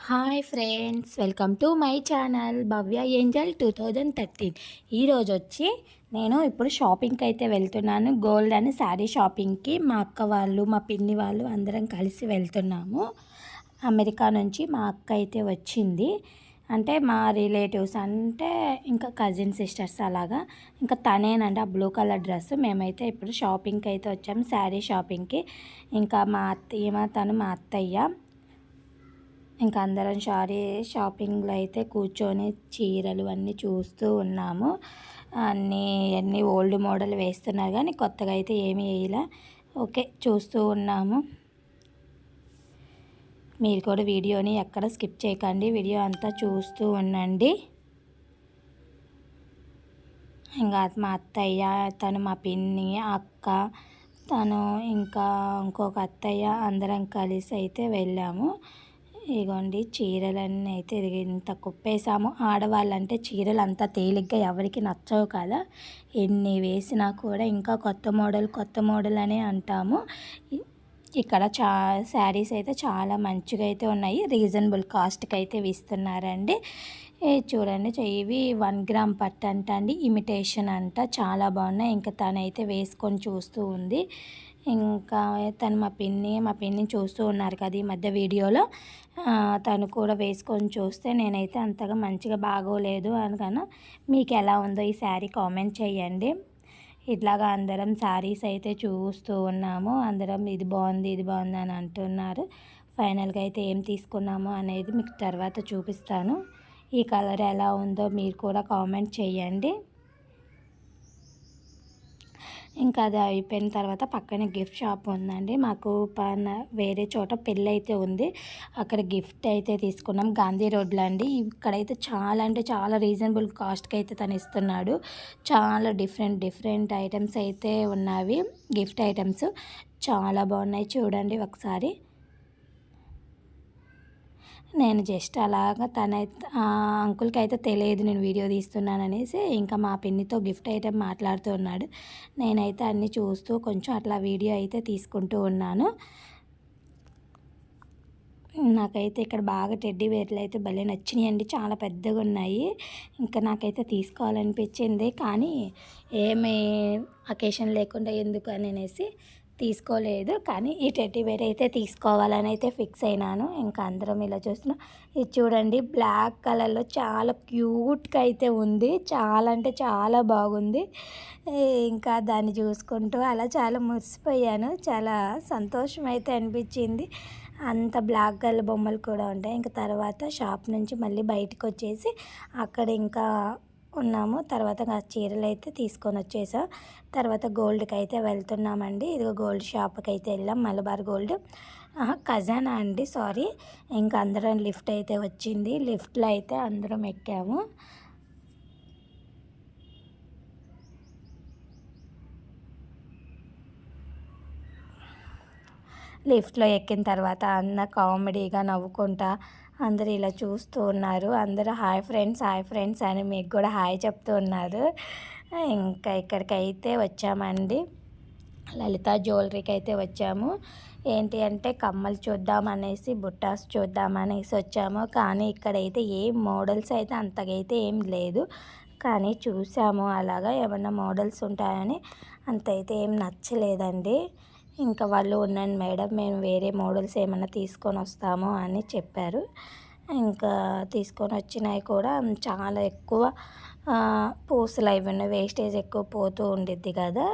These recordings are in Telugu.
Hi friends welcome to my channel Bhavya angel two thousand thirteen ఈరోజు వచ్చి నేను ఇప్పుడు షాపింగ్కి అయితే వెళ్తున్నాను. గోల్డ్ అని శారీ షాపింగ్కి మా అక్క వాళ్ళు మా పిన్ని వాళ్ళు అందరం కలిసి వెళ్తున్నాము. అమెరికా నుంచి మా అక్క అయితే వచ్చింది. అంటే మా రిలేటివ్స్ అంటే ఇంకా కజిన్ సిస్టర్స్ అలాగా. ఇంకా తనేనండి ఆ బ్లూ కలర్ డ్రెస్ మేమైతే ఇప్పుడు షాపింగ్కి అయితే వచ్చాము శారీ షాపింగ్కి ఇంకా మా అత్తయ్య తను మా అత్తయ్య. ఇంకా అందరం షారీ షాపింగ్లో అయితే కూర్చొని చీరలు అన్నీ చూస్తూ ఉన్నాము. అన్నీ అన్నీ ఓల్డ్ మోడల్ వేస్తున్నారు కానీ కొత్తగా అయితే ఏమీ వేయలే ఓకే చూస్తూ ఉన్నాము. మీరు కూడా వీడియోని ఎక్కడ స్కిప్ చేయకండి. వీడియో అంతా చూస్తూ ఉండండి. ఇంకా మా అత్తయ్య తను మా పిన్ని అక్క తను ఇంకా ఇంకొక అత్తయ్య అందరం కలిసి అయితే వెళ్ళాము. ఇగోండి చీరలన్నీ అయితే ఇంత కుప్పేసాము ఆడవాళ్ళంటే చీరలు అంత తేలిగ్గా ఎవరికి నచ్చవు కదా. ఎన్ని వేసినా కూడా ఇంకా కొత్త మోడల్ కొత్త మోడల్ అని అంటాము. ఇక్కడ చా శారీస్ అయితే చాలా మంచిగా అయితే ఉన్నాయి. రీజనబుల్ కాస్ట్కి అయితే ఇస్తున్నారండి. చూడండి ఇవి వన్ గ్రామ్ పట్టు అంట అండి. ఇమిటేషన్ అంట. చాలా బాగున్నాయి. ఇంకా తనైతే వేసుకొని చూస్తూ ఉంది. ఇంకా తను మా పిన్ని మా పిన్ని చూస్తూ ఉన్నారు కదా ఈ మధ్య వీడియోలో. తను కూడా వేసుకొని చూస్తే నేనైతే అంతగా మంచిగా బాగోలేదు అనగా మీకు ఎలా ఉందో ఈ శారీ కామెంట్ చేయండి ఇట్లాగా అందరం శారీస్ అయితే చూస్తూ ఉన్నాము. అందరం ఇది బాగుంది ఇది బాగుంది అని అంటున్నారు. ఫైనల్గా అయితే ఏం తీసుకున్నాము అనేది మీకు తర్వాత చూపిస్తాను. ఈ కలర్ ఎలా ఉందో మీరు కూడా కామెంట్ చేయండి ఇంకా అది అయిపోయిన తర్వాత పక్కనే గిఫ్ట్ షాప్ ఉందండి. మాకు పన వేరే చోట పెళ్ళి అయితే ఉంది. అక్కడ గిఫ్ట్ అయితే తీసుకున్నాం. గాంధీ రోడ్లో అండి. ఇక్కడైతే చాలా అంటే చాలా రీజనబుల్ కాస్ట్కి అయితే తను ఇస్తున్నాడు. చాలా డిఫరెంట్ డిఫరెంట్ ఐటమ్స్ అయితే ఉన్నవి. గిఫ్ట్ ఐటమ్స్ చాలా బాగున్నాయి. చూడండి ఒకసారి. నేను జస్ట్ అలాగా తన అంకుల్కి అయితే తెలియదు నేను వీడియో తీస్తున్నాను అనేసి ఇంకా మా పిన్నితో గిఫ్ట్ ఐటెం మాట్లాడుతూ ఉన్నాడు. నేనైతే అన్నీ చూస్తూ కొంచెం అట్లా వీడియో అయితే తీసుకుంటూ ఉన్నాను. నాకైతే ఇక్కడ బాగా టెడ్డీ వేర్లు అయితే భలే నచ్చినాయండి చాలా పెద్దగా ఉన్నాయి. ఇంకా నాకైతే తీసుకోవాలనిపించింది కానీ ఏమి అకేషన్ లేకుండా ఎందుకు అని అనేసి తీసుకోలేదు కానీ ఈ టెడ్డీ బేర్ అయితే తీసుకోవాలని అయితే ఫిక్స్ అయినాను. ఇంకా అందరం ఇలా చూస్తున్నాం. ఇది చూడండి బ్లాక్ కలర్లో చాలా క్యూట్గా అయితే ఉంది. చాలా అంటే చాలా బాగుంది. ఇంకా దాన్ని చూసుకుంటూ అలా చాలా మురిసిపోయాను. చాలా సంతోషం అయితే అనిపించింది. అంత బ్లాక్ కలర్ బొమ్మలు కూడా ఉంటాయి. ఇంకా తర్వాత షాప్ నుంచి మళ్ళీ బయటకు వచ్చేసి అక్కడ ఇంకా ఉన్నాము. తర్వాత చీరలు అయితే తీసుకొని వచ్చేసాం. తర్వాత గోల్డ్కి అయితే వెళ్తున్నామండి. ఇదిగో గోల్డ్ షాప్కి అయితే వెళ్ళాం. మలబార్ గోల్డ్. ఖజానా అండి. సారీ. ఇంకా అందరం లిఫ్ట్ అయితే వచ్చింది. లిఫ్ట్లో అయితే అందరం ఎక్కాము. లిఫ్ట్లో ఎక్కిన తర్వాత అన్న కామెడీగా నవ్వుకుంటా అందరు ఇలా చూస్తూ ఉన్నారు. అందరూ హాయ్ ఫ్రెండ్స్ హాయ్ ఫ్రెండ్స్ అని మీకు కూడా హాయ్ చెప్తూ ఉన్నారు. ఇంకా ఇక్కడికైతే వచ్చామండి. లలిత జ్యువెలరీకి అయితే వచ్చాము. ఏంటి అంటే కమ్మలు చూద్దామనేసి బుట్టాస్ చూద్దామనేసి వచ్చాము. కానీ ఇక్కడైతే ఏం మోడల్స్ అయితే అంతగైతే ఏం లేదు. కానీ చూసాము అలాగా ఏమన్నా మోడల్స్ ఉంటాయని అంత అయితే ఏం నచ్చలేదండి. ఇంకా వాళ్ళు ఉన్నాను మేడం మేము వేరే మోడల్స్ ఏమైనా తీసుకొని వస్తాము అని చెప్పారు. ఇంకా తీసుకొని వచ్చినాయి కూడా చాలా ఎక్కువ పూసలు అవి వేస్టేజ్ ఎక్కువ పోతూ ఉండిద్ది కదా.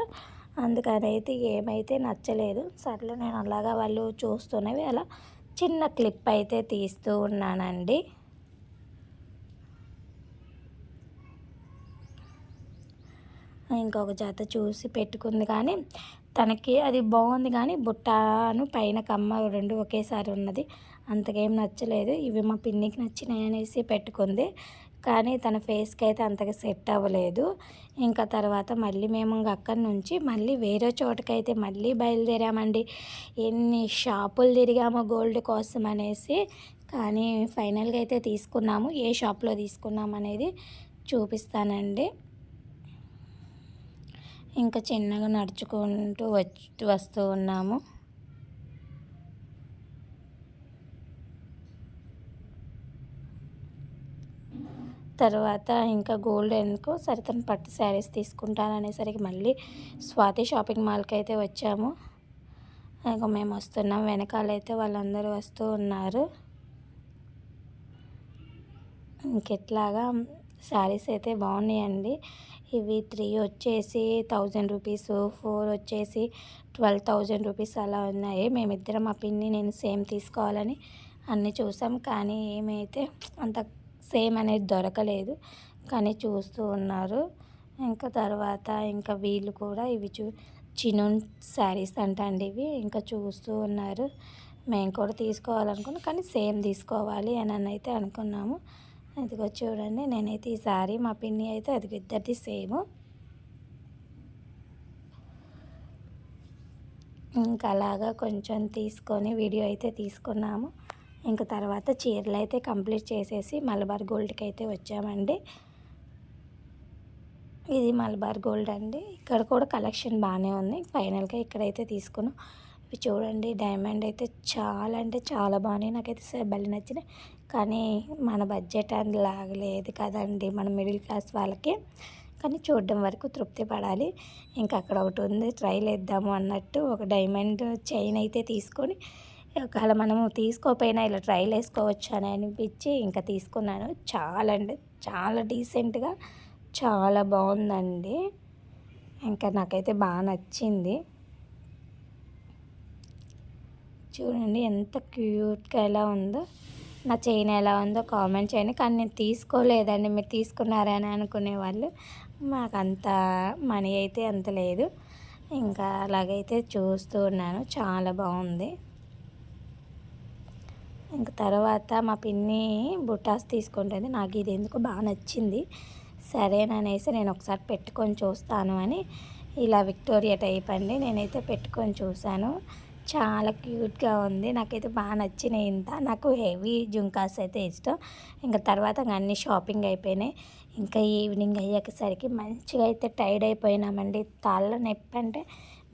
అందుకని అయితే ఏమైతే నచ్చలేదు. సర్లే నేను అలాగా వాళ్ళు చూస్తున్నవి అలా చిన్న క్లిప్ అయితే తీస్తూ ఉన్నానండి. ఇంకొక జత చూసి పెట్టుకుంది కానీ తనకి అది బాగుంది కానీ బుట్టను పైన కమ్మ రెండు ఒకేసారి ఉన్నది. అంతకేం నచ్చలేదు. ఇవి మా పిన్నికి నచ్చినాయి అనేసి పెట్టుకుంది. కానీ తన ఫేస్కి అయితే అంతగా సెట్ అవ్వలేదు. ఇంకా తర్వాత మళ్ళీ మేము అక్కడి నుంచి మళ్ళీ వేరే చోటకైతే మళ్ళీ బయలుదేరామండి. ఎన్ని షాపులు తిరిగామో గోల్డ్ కోసం అనేసి. కానీ ఫైనల్గా అయితే తీసుకున్నాము. ఏ షాప్లో తీసుకున్నాం అనేది చూపిస్తానండి. ఇంకా చిన్నగా నడుచుకుంటూ వచ్చి వస్తూ ఉన్నాము. తర్వాత ఇంకా గోల్డ్ ఎందుకో సరే తను పట్టు శారీస్ తీసుకుంటాను అనేసరికి మళ్ళీ స్వాతి షాపింగ్ మాల్కి అయితే వచ్చాము. ఇంకా మేము వస్తున్నాం. వెనకాలైతే వాళ్ళందరూ వస్తూ ఉన్నారు. ఇంకెట్లాగా శారీస్ అయితే బాగున్నాయండి. ఇవి త్రీ వచ్చేసి థౌజండ్ రూపీస్ ఫోర్ వచ్చేసి ట్వెల్వ్ థౌజండ్ రూపీస్ అలా ఉన్నాయి. మేమిద్దరం మా పిన్ని నేను సేమ్ తీసుకోవాలని అన్నీ చూసాం. కానీ ఏమైతే అంత సేమ్ అనేది దొరకలేదు. కానీ చూస్తూ ఉన్నారు. ఇంకా తర్వాత ఇంకా వీళ్ళు కూడా ఇవి చూ చినూన్ శారీస్ అంట అండి ఇవి. ఇంకా చూస్తూ ఉన్నారు. మేము కూడా తీసుకోవాలనుకున్నాం. కానీ సేమ్ తీసుకోవాలి అని అయితే అనుకున్నాము. అదిగో చూడండి నేనైతే ఈ సారీ మా పిన్ని అయితే అది ఇద్దరిది సేమ్. ఇంకా అలాగా కొంచెం తీసుకొని వీడియో అయితే తీసుకున్నాము. ఇంకా తర్వాత చీరలు అయితే కంప్లీట్ చేసేసి మలబార్ గోల్డ్కి అయితే వచ్చామండి. ఇది మలబార్ గోల్డ్ అండి. ఇక్కడ కూడా కలెక్షన్ బాగానే ఉంది. ఫైనల్గా ఇక్కడైతే తీసుకున్నాం. ఇవి చూడండి డైమండ్ అయితే చాలా అంటే చాలా బాగున్నాయి. నాకైతే భలే నచ్చినాయి. కానీ మన బడ్జెట్ అది లాగలేదు కదండి మన మిడిల్ క్లాస్ వాళ్ళకి. కానీ చూడడం వరకు తృప్తి పడాలి. ఇంకా అక్కడ ఒకటి ఉంది ట్రైల్ వేద్దాము అన్నట్టు ఒక డైమండ్ చైన్ అయితే తీసుకొని ఒకవేళ మనము తీసుకోకపోయినా ఇలా ట్రైల్ వేసుకోవచ్చు అని అనిపించి ఇంకా తీసుకున్నాను. చాలా అంటే చాలా డీసెంట్గా చాలా బాగుందండి. ఇంకా నాకైతే బాగా నచ్చింది. చూడండి ఎంత క్యూట్గా ఎలా ఉందో. నా చైన్ ఎలా ఉందో కామెంట్ చేయండి. కానీ నేను తీసుకోలేదండి. మీరు తీసుకున్నారని అనుకునే వాళ్ళు మాకు అంత మనీ అయితే అంత లేదు. ఇంకా అలాగైతే చూస్తూ ఉన్నాను. చాలా బాగుంది. ఇంకా తర్వాత మా పిన్ని బుటాస్ తీసుకుంటుంది. నాకు ఇది ఎందుకు బాగా నచ్చింది. సరేననేసి నేను ఒకసారి పెట్టుకొని చూస్తాను అని. ఇలా విక్టోరియా టైప్ అండి. నేనైతే పెట్టుకొని చూశాను. చాలా క్యూట్గా ఉంది. నాకైతే బాగా నచ్చినాయి ఇంత. నాకు హెవీ జుంకాస్ అయితే ఇష్టం. ఇంకా తర్వాత అన్ని షాపింగ్ అయిపోయినాయి. ఇంకా ఈవినింగ్ అయ్యేసరికి మంచిగా అయితే టైర్డ్ అయిపోయినామండి. తల నొప్పి అంటే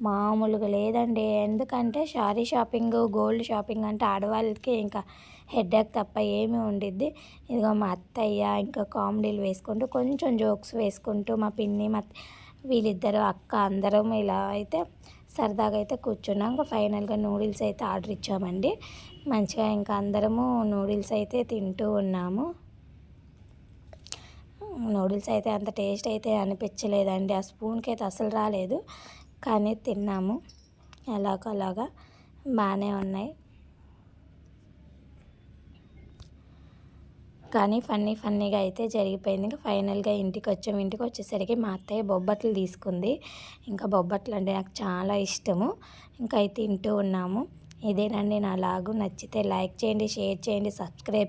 మామూలుగా లేదండి. ఎందుకంటే శారీ షాపింగ్ గోల్డ్ షాపింగ్ అంటే ఆడవాళ్ళకి ఇంకా హెడ్ఏక్ తప్ప ఏమి ఉండిద్ది. ఇదిగో మా అత్తయ్య ఇంకా కామెడీలు వేసుకుంటూ కొంచెం జోక్స్ వేసుకుంటూ మా పిన్ని మా వీళ్ళిద్దరు అక్క అందరం ఇలా అయితే సరదాగా అయితే కూర్చున్నాం. ఇంకా ఫైనల్గా నూడిల్స్ అయితే ఆర్డర్ ఇచ్చామండి. మంచిగా ఇంకా అందరము నూడిల్స్ అయితే తింటూ ఉన్నాము. నూడిల్స్ అయితే అంత టేస్ట్ అయితే అనిపించలేదండి. ఆ స్పూన్కి అయితే అసలు రాలేదు. కానీ తిన్నాము. ఎలాగోలాగా బాగానే ఉన్నాయి. కానీ ఫన్నీ ఫన్నీగా అయితే జరిగిపోయింది. ఇంకా ఫైనల్గా ఇంటికి వచ్చాము ఇంటికి వచ్చేసరికి మా అత్తయ్య బొబ్బట్లు తీసుకుంది. ఇంకా బొబ్బట్లు అంటే నాకు చాలా ఇష్టము. ఇంకా అయితే తింటూ ఉన్నాము. ఇదేనండి నా లాగు. నచ్చితే లైక్ చేయండి షేర్ చేయండి సబ్స్క్రైబ్